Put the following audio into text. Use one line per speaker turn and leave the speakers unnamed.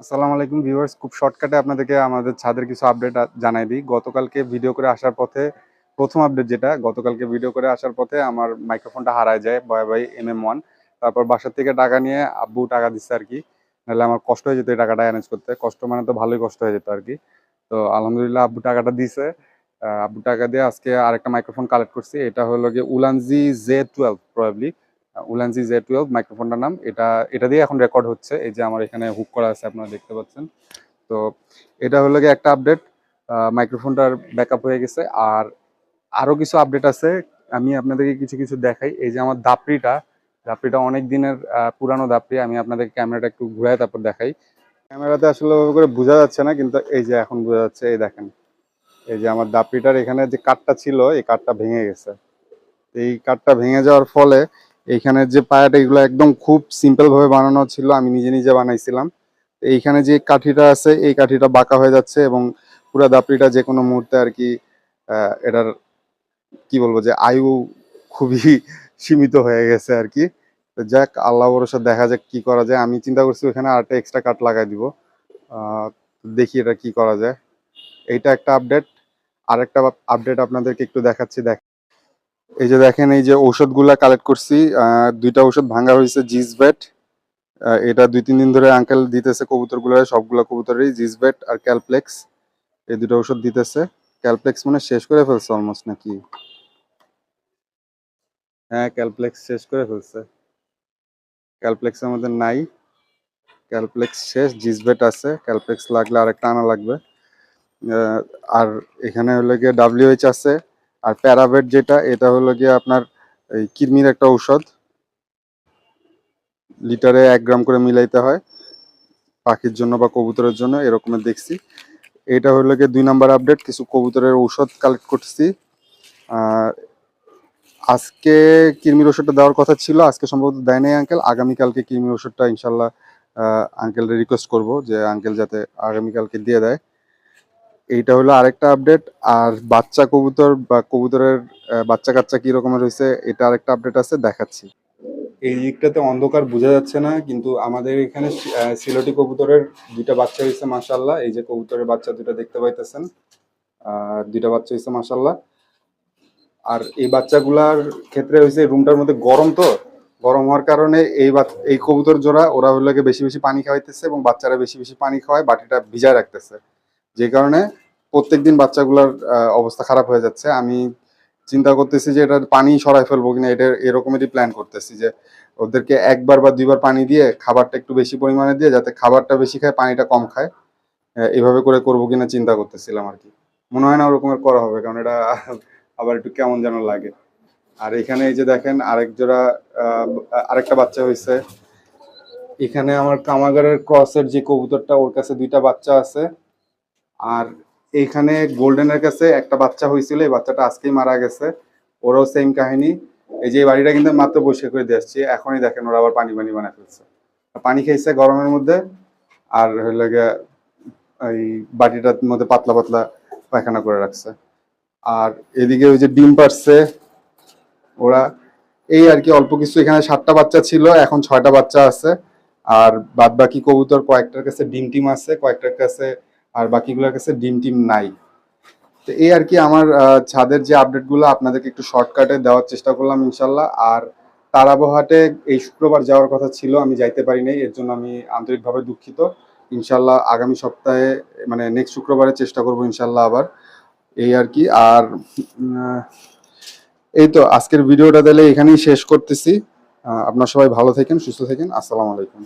আসসালামু আলাইকুম ভিউয়ার্স। খুব শর্টকাটে আপনাদেরকে আমাদের ছাদের কিছু আপডেট জানাই দিই। গতকালকে ভিডিও করে আসার পথে, প্রথম আপডেট যেটা, গতকালকে ভিডিও করে আসার পথে আমার মাইক্রোফোনটা হারায় যায় Boya by M M one. তারপর বাসার থেকে টাকা নিয়ে আব্বু টাকা দিচ্ছে আর কি। নাহলে আমার কষ্ট হয়ে যেত এই টাকাটা অ্যারেঞ্জ করতে। কষ্ট মানে তো ভালোই কষ্ট হয়ে যেত আর কি। তো আলহামদুলিল্লাহ আব্বু টাকাটা দিছে। আব্বু টাকা দিয়ে আজকে আরেকটা মাইক্রোফোন কালেক্ট করছি। এটা হলো গিয়ে Ulanzi J twelve probably Ulanzi J twelve, মাইক্রোফোনটার নাম। এটা এটা দিয়ে এখন রেকর্ড হচ্ছে। এই যে আমার এখানে হুক করা আছে, আপনারা দেখতে পাচ্ছেন। তো এটা হলো গিয়ে একটা আপডেট মাইক্রোফোনটার ব্যাকআপ হয়ে গেছে। আর আরও কিছু আপডেট আছে। আমি আপনাদেরকে কিছু কিছু দেখাই। এই যে আমার দাপড়িটা দাপড়িটা অনেক দিনের পুরানো দাপড়ি। আমি আপনাদের ক্যামেরাটা একটু ঘুরাই, তারপর দেখাই। ক্যামেরাতে আসলে ওভাবে করে বোঝা যাচ্ছে না, কিন্তু এই যে এখন বোঝা যাচ্ছে, এই দেখেন। এই যে আমার দাপড়িটার এখানে যে কাঠটা ছিল, এই কাঠটা ভেঙে গেছে। এই কাঠটা ভেঙে যাওয়ার ফলে এইখানে যে পায়াটা এগুলো একদম খুব সিম্পল ভাবে বানানো ছিল, আমি নিজে নিজে বানাইছিলাম। এইখানে যে কাঠিটা আছে, এই কাঠিটা বাঁকা হয়ে যাচ্ছে এবং পুরো দাপড়িটা যে কোনো মুহূর্তে আর কি এটার কি বলব যে আয়ু খুবই সীমিত হয়ে গেছে আর কি। যাক আল্লাহ ভরসা, দেখা যাক কি করা যায়। আমি চিন্তা করছি ওখানে আরেকটা এক্সট্রা কাঠ লাগাই দিব। দেখি এটা কি করা যায়। এইটা একটা আপডেট আরেকটা আপডেট আপনাদেরকে একটু দেখাচ্ছি, দেখ এই যে দেখেন, এই যে ঔষধগুলা কালেক্ট করছি দুইটা ঔষধ ভাঙা হয়েছে জিসবেট এটা দুই, তিন দিন ধরে আঙ্কেল দিতেছে কবুতরগুলো সবগুলা কবুতরই জিসবেট আর ক্যালপ্লেক্স এই দুটো ওষুধ দিতেছে। ক্যালপ্লেক্স মানে শেষ করে ফেলছে অলমোস্ট নাকি? হ্যাঁ ক্যালপ্লেক্স শেষ করে ফেলছে। ক্যালপ্লেক্স আমাদের নাই। ক্যালপ্লেক্স শেষ জিসবেট আছে। ক্যালপ্লেক্স লাগলে আরেকটা আনা লাগবে। আর এখানে হলো গিয়ে ডাব্লিউএইচ আছে। আর প্যারাভেট যেটা, এটা হলো গিয়ে আপনার এই কিডনির একটা ঔষধ। লিটারে এক গ্রাম করে মিলাইতে হয়, পাখির জন্য বা কবুতরের জন্য এরকমের দেখছি। এটা হলো গিয়ে দুই নাম্বার আপডেট, কিছু কবুতরের ঔষধ কালেক্ট করছি। আর আজকে কিরমির ওষুধটা দেওয়ার কথা ছিল, আজকে সম্ভবত দেয় নাই আঙ্কেল আগামীকালকে কিরমির ওষুধটা ইনশাল্লাহ আঙ্কেল রিকোয়েস্ট করব যে আঙ্কেল যাতে আগামীকালকে দিয়ে দেয়। এইটা হলো আরেকটা আপডেট আর বাচ্চা কবুতর বা কবুতরের বাচ্চা কাচ্চা কি রকমের হয়েছে, এটা আরেকটা আপডেট আছে, দেখাচ্ছি। এই দিকটাতে অন্ধকার বোঝা যাচ্ছে না, কিন্তু আমাদের এখানে সিলটি কবুতরের দুইটা বাচ্চা হয়েছে মাশাল্লাহ এই যে কবুতরের বাচ্চা দুটা দেখতে পাইতেছেন আর দুইটা বাচ্চা হয়েছে মাশাল্লাহ আর এই বাচ্চাগুলার ক্ষেত্রে হয়েছে রুমটার মধ্যে গরম তো, গরম হওয়ার কারণে এই এই কবুতর জোড়া, ওরা হলো বেশি বেশি পানি খাওয়াইতেছে এবং বাচ্চারা বেশি বেশি পানি খাওয়ায়, বাটিটা ভিজায় রাখতেছে। যে কারণে প্রত্যেকদিন বাচ্চাগুলার আহ, অবস্থা খারাপ হয়ে যাচ্ছে। আমি চিন্তা করতেছি যে এটা পানি সরাই ফেলব কিনা এটা এরকমেরই প্ল্যান করতেছি যে ওদেরকে একবার বা দুইবার পানি দিয়ে খাবারটা একটু বেশি পরিমাণে দিয়ে যাতে খাবারটা বেশি খায় পানিটা কম খায় এভাবে করে করব কিনা চিন্তা করতেছিলাম আর কি। মনে হয় না ওরকমের করা হবে কারণ এটা আবার একটু কেমন যেন লাগে। আর এখানে এই যে দেখেন আরেক জোড়া আরেকটা বাচ্চা হয়েছে এখানে আমার কামাগারের ক্রসের যে কবুতরটা ওর কাছে দুইটা বাচ্চা আছে। আর এইখানে গোল্ডেনের কাছে একটা বাচ্চা হয়েছিল, এই বাচ্চাটা আজকেই মারা গেছে। ওরাও সেম কাহিনী। এই যে বাড়িটা কিন্তু মাত্র পরিষ্কার করে দিয়ে আসছি। এখনই দেখেন ওরা আবার পানি পানি বানায় ফেলছে। পানি খেয়েছে গরমের মধ্যে। আর হইলে এই বাটিটার মধ্যে পাতলা পাতলা পায়খানা করে রাখছে। আর এদিকে ওই যে ডিম পারছে ওরা। এই আর কি, অল্প কিছু এখানে সাতটা বাচ্চা ছিল, এখন ছয়টা বাচ্চা আছে। আর বাদ বাকি কবুতর কয়েকটার কাছে ডিম টিম আছে, কয়েকটার কাছে আর বাকিগুলোর কাছে ডিম টিম নাই। তো এই আর কি আমার ছাদের যে আপডেটগুলো আপনাদেরকে একটু শর্টকাটে দেওয়ার চেষ্টা করলাম ইনশাল্লাহ। আর তারাবহাটে এই শুক্রবার যাওয়ার কথা ছিল, আমি যাইতে পারি নাই, এর জন্য আমি আন্তরিকভাবে দুঃখিত। ইনশাল্লাহ আগামী সপ্তাহে মানে নেক্সট শুক্রবারে চেষ্টা করব ইনশাল্লাহ আবার। এই আর কি, আর এই তো আজকের ভিডিওটা দিলে এখানেই শেষ করতেছি। আপনার সবাই ভালো থাকেন, সুস্থ থাকেন, আসসালামু আলাইকুম।